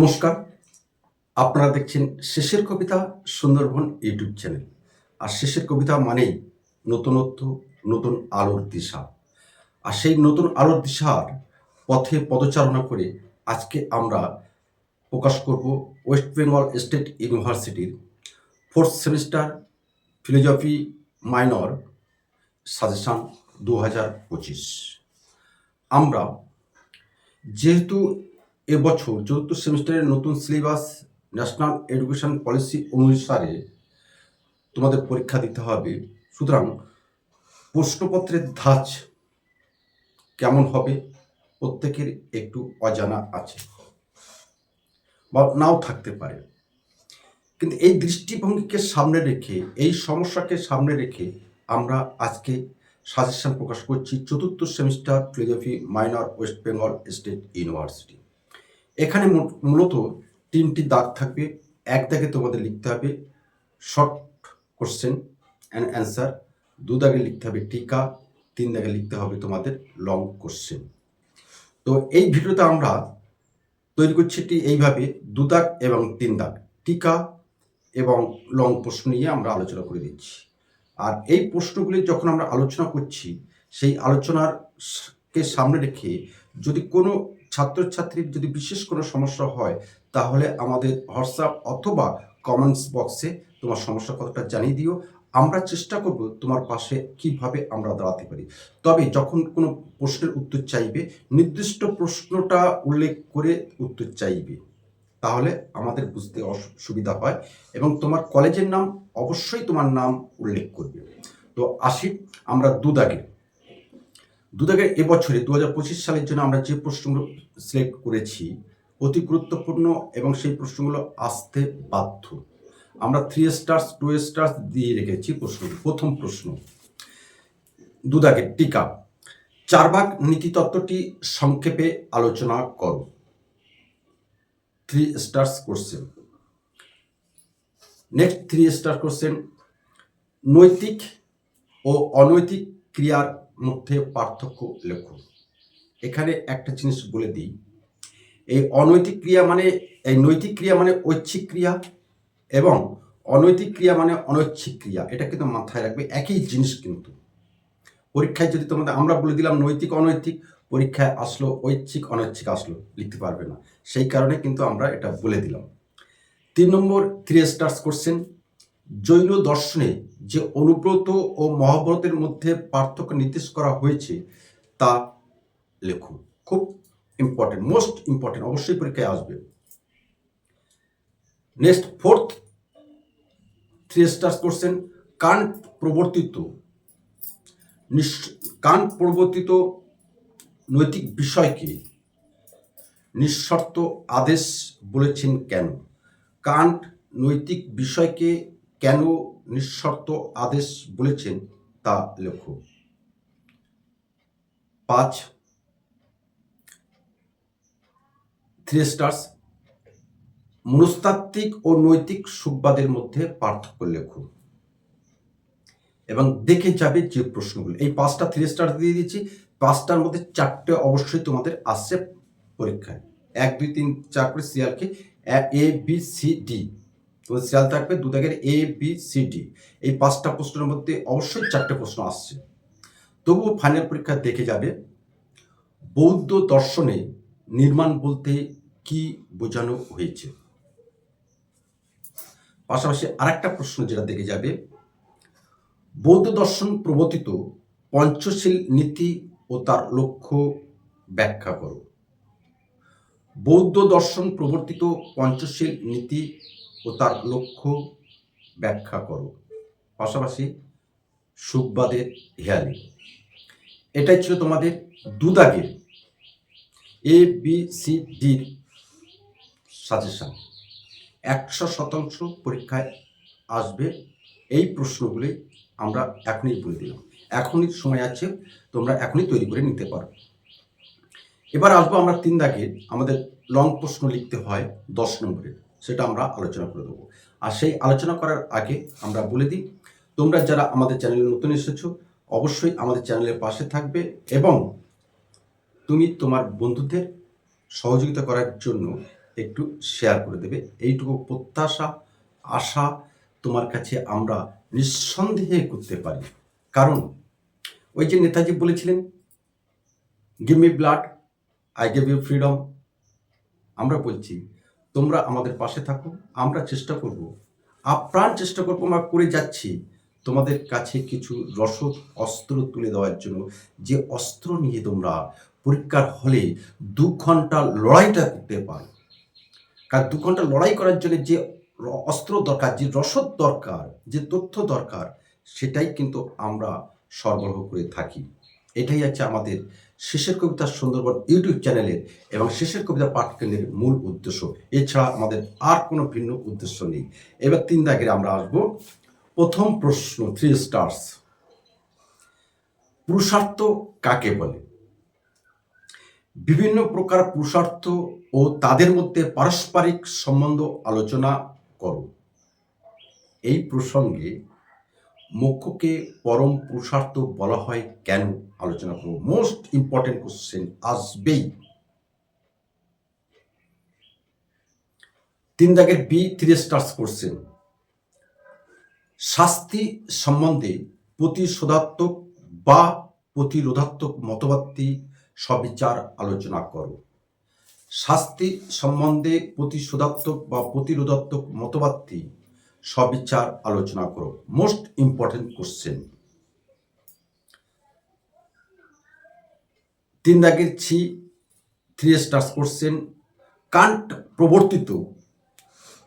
নমস্কার। আপনারা দেখছেন শেষের কবিতা সুন্দরবন ইউটিউব চ্যানেল। আর শেষের কবিতা মানেই নতুনত্ব, নতুন আলোর দিশা। আর সেই নতুন আলোর দিশার পথে পদচারণা করে আজকে আমরা প্রকাশ করব ওয়েস্ট বেঙ্গল স্টেট ইউনিভার্সিটির fourth semester philosophy minor suggestion দু হাজার পঁচিশ। আমরা যেহেতু এবছর চতুর্থ সেমিস্টারের নতুন সিলেবাস ন্যাশনাল এডুকেশন পলিসি অনুসারে তোমাদের পরীক্ষা দিতে হবে। সুতরাং প্রশ্নপত্রের ধাঁচ কেমন হবে প্রত্যেকের একটু অজানা আছে বা নাও থাকতে পারে। কিন্তু এই দৃষ্টিভঙ্গিকে সামনে রেখে, এই সমস্যাকে সামনে রেখে আমরা আজকে সাজেশন প্রকাশ করছি চতুর্থ semester philosophy minor West Bengal state university এখানে মূলত তিনটি দাগ থাকবে। এক দাগে তোমাদের লিখতে হবে শর্ট কোশ্চেন অ্যান্ড অ্যান্সার দু দাগে লিখতে হবে টিকা। তিন দাগে লিখতে হবে তোমাদের লং কোশ্চেন তো এই ভিডিওতে আমরা তৈরি করছি এটি এইভাবে দু দাগ এবং তিন দাগ। টিকা এবং লং প্রশ্ন নিয়ে আমরা আলোচনা করে দিচ্ছি। আর এই প্রশ্নগুলি যখন আমরা আলোচনা করছি, সেই আলোচনার কে সামনে রেখে যদি কোনো ছাত্রছাত্রীর যদি বিশেষ কোনো সমস্যা হয়, তাহলে আমাদের হোয়াটসঅ্যাপ অথবা কমেন্টস বক্সে তোমার সমস্যা কতটা জানিয়ে দিও। আমরা চেষ্টা করব তোমার পাশে কীভাবে আমরা দাঁড়াতে পারি। তবে যখন কোনো প্রশ্নের উত্তর চাইবে, নির্দিষ্ট প্রশ্নটা উল্লেখ করে উত্তর চাইবে, তাহলে আমাদের বুঝতে অসু- সুবিধা হয় এবং তোমার কলেজের নাম অবশ্যই তোমার নাম উল্লেখ করবে। তো আসি, আমরা দুদাগে। দুদাগে এবছরে দু হাজার পঁচিশ সালের জন্য আমরা যে প্রশ্নগুলো সিলেক্ট করেছি, অতি গুরুত্বপূর্ণ এবং সেই প্রশ্নগুলো আসতে বাধ্য। আমরা থ্রি স্টার্স টু স্টার্স দিয়ে রেখেছি প্রশ্ন প্রথম প্রশ্ন দুদাগের টিকা। চারবাক নীতিতত্ত্বটি সংক্ষেপে আলোচনা করো। Three stars question next three star question নৈতিক ও অনৈতিক ক্রিয়ার মধ্যে পার্থক্য লেখো এখানে একটা জিনিস বলে দিই। এই অনৈতিক ক্রিয়া মানে এই নৈতিক ক্রিয়া মানে ঐচ্ছিক ক্রিয়া এবং অনৈতিক ক্রিয়া মানে অনৈচ্ছিক ক্রিয়া। এটা কিন্তু মাথায় রাখবে, একই জিনিস কিন্তু। পরীক্ষায় যদি তোমাদের, আমরা বলে দিলাম নৈতিক অনৈতিক, পরীক্ষায় আসলো ঐচ্ছিক, অনৈচ্ছিক আসলো, লিখতে পারবে না। সেই কারণে কিন্তু আমরা এটা বলে দিলাম। তিন নম্বর থ্রি স্টার্স কোশ্চেন জৈন দর্শনে যে অনুব্রত ও মহাব্রতের মধ্যে পার্থক্য নির্দেশ করা হয়েছে, তা লেখো খুব ইম্পর্টেন্ট মোস্ট ইম্পর্টেন্ট অবশ্যই পরীক্ষায় আসবে। Next fourth three stars question Kant প্রবর্তিত কান প্রবর্তিত নৈতিক বিষয়কে নিঃশর্ত আদেশ বলেছেন কেন? কান্ট নৈতিক বিষয়কে কেন নিঃশর্ত আদেশ বলেছেন তা লেখো। পাঁচ থ্রি স্টার্স মনস্তাত্ত্বিক ও নৈতিক সুখবাদের মধ্যে পার্থক্য লেখো। এবং দেখে যাবে যে প্রশ্নগুলো। এই পাঁচটা থ্রি স্টার দিয়ে দিচ্ছি। পাঁচটার মধ্যে চারটে অবশ্যই তোমাদের আসছে পরীক্ষায়। এক, দুই, তিন, চার করে সিরিয়ালকে এ বি সি ডি তোমাদের সিরিয়াল থাকবে দু দাগের এ বি সি ডি এই পাঁচটা প্রশ্নের মধ্যে অবশ্যই চারটে প্রশ্ন আসছে। তবুও ফাইনাল পরীক্ষা দেখে যাবে। বৌদ্ধ দর্শনে নির্মাণ বলতে কি বোঝানো হয়েছে? পাশাপাশি আরেকটা প্রশ্ন যেটা দেখে যাবে, বৌদ্ধ দর্শন প্রবর্তিত পঞ্চশীল নীতি ও তার লক্ষ্য ব্যাখ্যা করো। বৌদ্ধ দর্শন প্রবর্তিত পঞ্চশীল নীতি ও তার লক্ষ্য ব্যাখ্যা করো। পাশাপাশি সুখবাদের হেয়ালি। এটাই ছিল তোমাদের দুদাগের এ বি সি ডির সাজেশন একশো শতাংশ পরীক্ষায় আসবে এই প্রশ্নগুলি আমরা এখনই বলে দিলাম। এখনই সময় আছে, তোমরা এখনই তৈরি করে নিতে পারো। এবার আসব আমরা তিন দাগে আমাদের লং প্রশ্ন লিখতে হয় দশ নম্বরের সেটা আমরা আলোচনা করে দেবো। আর সেই আলোচনা করার আগে আমরা বলে দিই, তোমরা যারা আমাদের চ্যানেলে নতুন এসেছ, অবশ্যই আমাদের চ্যানেলের পাশে থাকবে এবং তুমি তোমার বন্ধুদের সহযোগিতা করার জন্য একটু শেয়ার করে দেবে। এইটুকু প্রত্যাশা, আশা তোমার কাছে আমরা নিঃসন্দেহে করতে পারি। কারণ ওই যে নেতাজি বলেছিলেন give me blood I give you freedom আমরা বলছি তোমরা আমাদের পাশে থাকো, আমরা চেষ্টা করব। আপ্রাণ চেষ্টা করব আমরা করে যাচ্ছি। তোমাদের কাছে কিছু রসদ, অস্ত্র তুলে দেওয়ার জন্য। যে অস্ত্র নিয়ে তোমরা পরীক্ষার হলে দু ঘণ্টা লড়াইটা করতে পারো। কারণ দু ঘণ্টা লড়াই করার জন্য যে অস্ত্র দরকার, যে রসদ দরকার, যে তথ্য দরকার, সেটাই কিন্তু আমরা সরবরাহ করে থাকি। এটাই হচ্ছে আমাদের শেষের কবিতা সুন্দরবন ইউটিউব চ্যানেলের এবং শেষের কবিতা পাঠ কেন্দ্রের মূল উদ্দেশ্য। এছাড়া আমাদের আর কোনো ভিন্ন উদ্দেশ্য নেই। এবার তিন দাগের আমরা আসব। প্রথম প্রশ্ন থ্রি স্টার্স পুরুষার্থ কাকে বলে? বিভিন্ন প্রকার পুরুষার্থ ও তাদের মধ্যে পারস্পরিক সম্বন্ধ আলোচনা করো। এই প্রসঙ্গে মোক্ষকে পরম পুরুষার্থ বলা হয় কেন? আলোচনা করব। মোস্ট ইম্পর্টেন্ট কোশ্চেন আসবেই। তিন দাগের বি থ্রি স্টার্স করছেন শাস্তি সম্বন্ধে প্রতিশোধাত্মক বা প্রতিরোধাত্মক মতবাদটি সবিচার আলোচনা করো। শাস্তি সম্বন্ধে প্রতিশোধাত্মক বা প্রতিরোধাত্মক মতবাদটি সবিচার আলোচনা করো। মোস্ট ইম্পর্টেন্ট কোশ্চেন তিন দাগের ছি থ্রি স্টার্স কোশ্চেন কান্ট প্রবর্তিত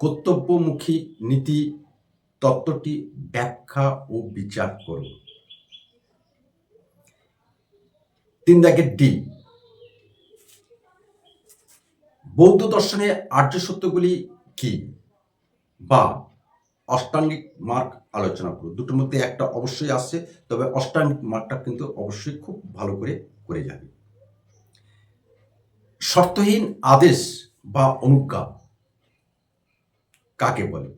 কর্তব্যমুখী নীতি তত্ত্বটি ব্যাখ্যা ও বিচার করো তিন দাগের ডি, বৌদ্ধ দর্শনে আর্য সত্যগুলি কি? বা, অষ্টাঙ্গিক মার্ক আলোচনা করো দুটোর মধ্যে একটা অবশ্যই আসছে তবে অষ্টাঙ্গিক মার্কটা কিন্তু অবশ্যই খুব ভালো করে করে যাবে। শর্তহীন আদেশ বা অনুজ্ঞা কাকে বলে?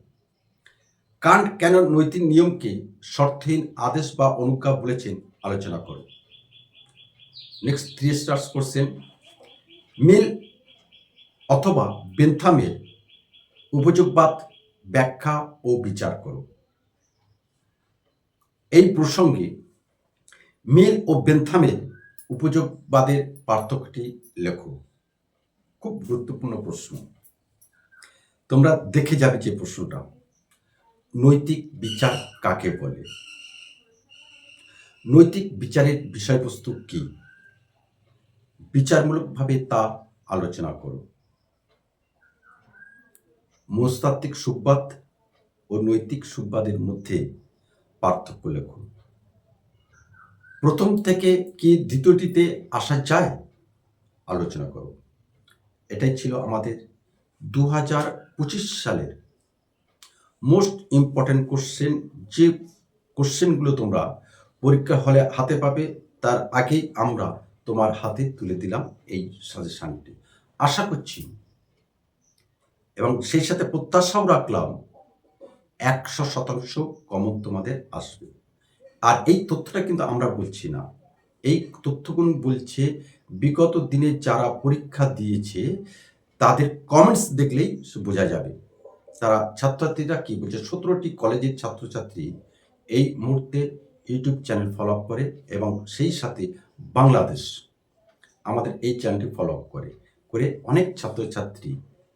কান্ট কেন নৈতিক নিয়মকে শর্তহীন আদেশ বা অনুজ্ঞা বলেছেন? আলোচনা করো। নেক্সট থ্রি স্টার্স করছেন মিল অথবা বেন্থামের উপযোগবাদ ব্যাখ্যা ও বিচার করো। এই প্রসঙ্গে মিল ও বেন্থামের উপযোগবাদের পার্থক্যটি লেখো। খুব গুরুত্বপূর্ণ প্রশ্ন। তোমরা দেখে যাবে যে প্রশ্নটা। নৈতিক বিচার কাকে বলে? নৈতিক বিচারের বিষয়বস্তু কি? বিচারমূলকভাবে তা আলোচনা করো। মনস্তাত্ত্বিক সুখবাদ ও নৈতিক সুখবাদের মধ্যে পার্থক্য লেখো। প্রথম থেকে কি দ্বিতীয়টিতে আসা যায়? আলোচনা করো। এটাই ছিল আমাদের দু হাজার পঁচিশ সালের মোস্ট ইম্পর্ট্যান্ট কোশ্চেন যে কোশ্চেনগুলো তোমরা পরীক্ষা হলে হাতে পাবে, তার আগেই আমরা তোমার হাতে তুলে দিলাম এই সাজেশানটি আশা করছি এবং সেই সাথে প্রত্যাশাও রাখলাম একশো শতাংশ কমন তোমাদের আসবে। আর এই তথ্যটা কিন্তু আমরা বলছি না। এই তথ্যগুলো বলছে বিগত দিনে যারা পরীক্ষা দিয়েছে, তাদের কমেন্টস দেখলেই বোঝা যাবে। তারা ছাত্রছাত্রীরা কি বলছে? সতেরোটি কলেজের ছাত্রছাত্রী এই মুহূর্তে ইউটিউব চ্যানেল ফলো আপ করে এবং সেই সাথে বাংলাদেশ আমাদের এই চ্যানেলটি ফলো আপ করে। করে অনেক ছাত্রছাত্রী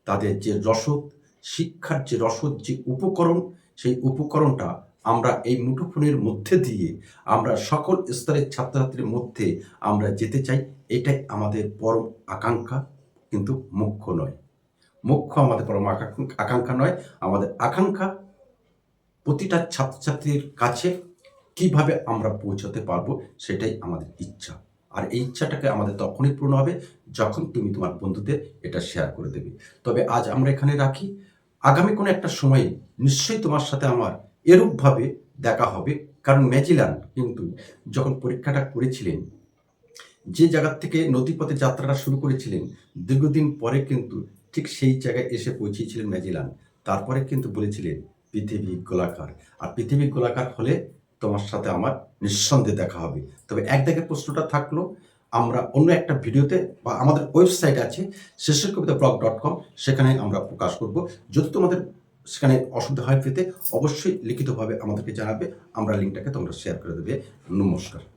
তাদের যে রসদ, শিক্ষার যে রসদ, যে উপকরণ, সেই উপকরণটা আমরা এই মুঠোফোনের মধ্যে দিয়ে আমরা সকল স্তরের ছাত্রছাত্রীর মধ্যে আমরা যেতে চাই, এটাই আমাদের পরম আকাঙ্ক্ষা, কিন্তু মুখ্য নয়। মুখ্য আমাদের পরম আকাঙ্ক্ষা- নয়, আমাদের আকাঙ্ক্ষা প্রতিটা ছাত্রছাত্রীর কাছে কীভাবে আমরা পৌঁছতে পারব, সেটাই আমাদের ইচ্ছা। আর এই ইচ্ছাটাকে আমাদের তখনই পূর্ণ হবে যখন তুমি তোমার বন্ধুদের এটা শেয়ার করে দেবে। তবে আজ আমরা এখানে রাখি, আগামী কোনো একটা সময়ে নিশ্চয়ই তোমার সাথে আমার এরূপভাবে দেখা হবে, কারণ ম্যাজিলান কিন্তু যখন পরীক্ষাটা করেছিলেন, যে জায়গা থেকে নদীপথে যাত্রাটা শুরু করেছিলেন, দীর্ঘদিন পরে কিন্তু ঠিক সেই জায়গায় এসে পৌঁছেছিলেন ম্যাজিলান। তারপরে কিন্তু বলেছিলেন, পৃথিবী গোলাকার। আর পৃথিবী গোলাকার হলে তোমার সাথে আমার নিঃসন্দেহে দেখা হবে। তবে এক দিকে প্রশ্নটা থাকল, আমরা অন্য একটা ভিডিওতে বা আমাদের ওয়েবসাইট আছে, শেষের কবিতা ব্লগ ডট কম সেখানে আমরা প্রকাশ করব। যদি তোমাদের সেখানে অসুবিধা হয় পেতে অবশ্যই লিখিতভাবে আমাদেরকে জানাবে। আমরা লিঙ্কটাকে তোমরা শেয়ার করে দেবে। নমস্কার।